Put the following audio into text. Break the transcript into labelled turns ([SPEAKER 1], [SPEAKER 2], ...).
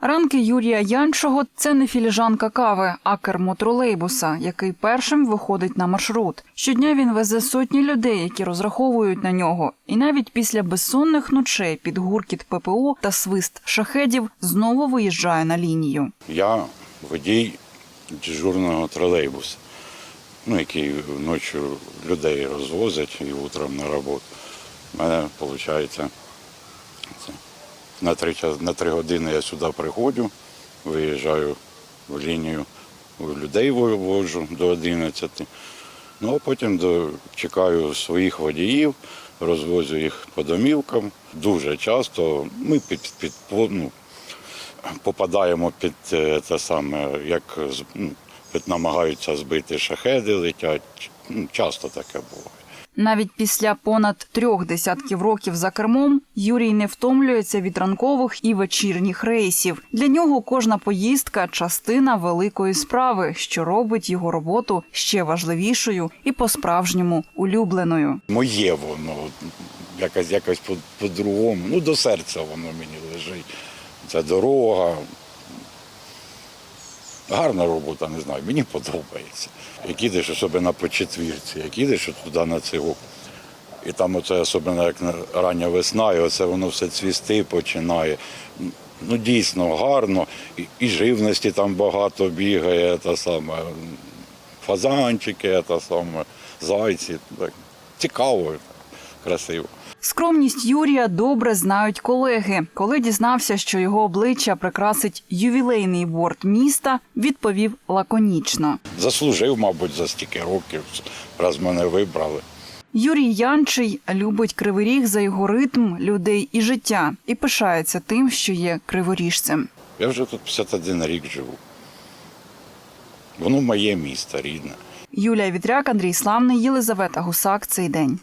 [SPEAKER 1] Ранки Юрія Янчого це не філіжанка кави, а кермо тролейбуса, який першим виходить на маршрут. Щодня він везе сотні людей, які розраховують на нього. І навіть після безсонних ночей під гуркіт ППО та свист шахедів знову виїжджає на лінію.
[SPEAKER 2] Я водій дежурного тролейбуса, ну, який ночі людей розвозить і утром на роботу. У мене виходить це, на, три, на три години я сюди приходжу, виїжджаю в лінію, людей вивожу до 11. Ну, а потім до, чекаю своїх водіїв, розвозю їх по домівкам. Дуже часто ми під, під, ну, попадаємо під е, те саме, як ну, намагаються збити шахеди, летять. Ну, часто таке буває.
[SPEAKER 1] Навіть після понад трьох десятків років за кермом Юрій не втомлюється від ранкових і вечірніх рейсів. Для нього кожна поїздка частина великої справи, що робить його роботу ще важливішою і по-справжньому улюбленою.
[SPEAKER 2] Моє воно якось, якось по- по-другому. Ну, до серця воно мені лежить. Це дорога. Гарна робота, не знаю, мені подобається. Як їдеш особливо по четвірці, як їдеш туди на цього. І там оце особливо як рання весна, і оце воно все цвісти починає. Ну, дійсно гарно. І, і живності там багато бігає, та саме, фазанчики, та саме, зайці. Так. Цікаво, красиво.
[SPEAKER 1] Скромність Юрія добре знають колеги. Коли дізнався, що його обличчя прикрасить ювілейний борт міста, відповів лаконічно.
[SPEAKER 2] Заслужив, мабуть, за стільки років, раз мене вибрали.
[SPEAKER 1] Юрій Янчий любить кривий ріг за його ритм, людей і життя і пишається тим, що є криворіжцем.
[SPEAKER 2] Я вже тут 51 рік живу. Воно моє місто рідне.
[SPEAKER 1] Юлія Вітряк, Андрій Славний, Єлизавета Гусак. Цей день.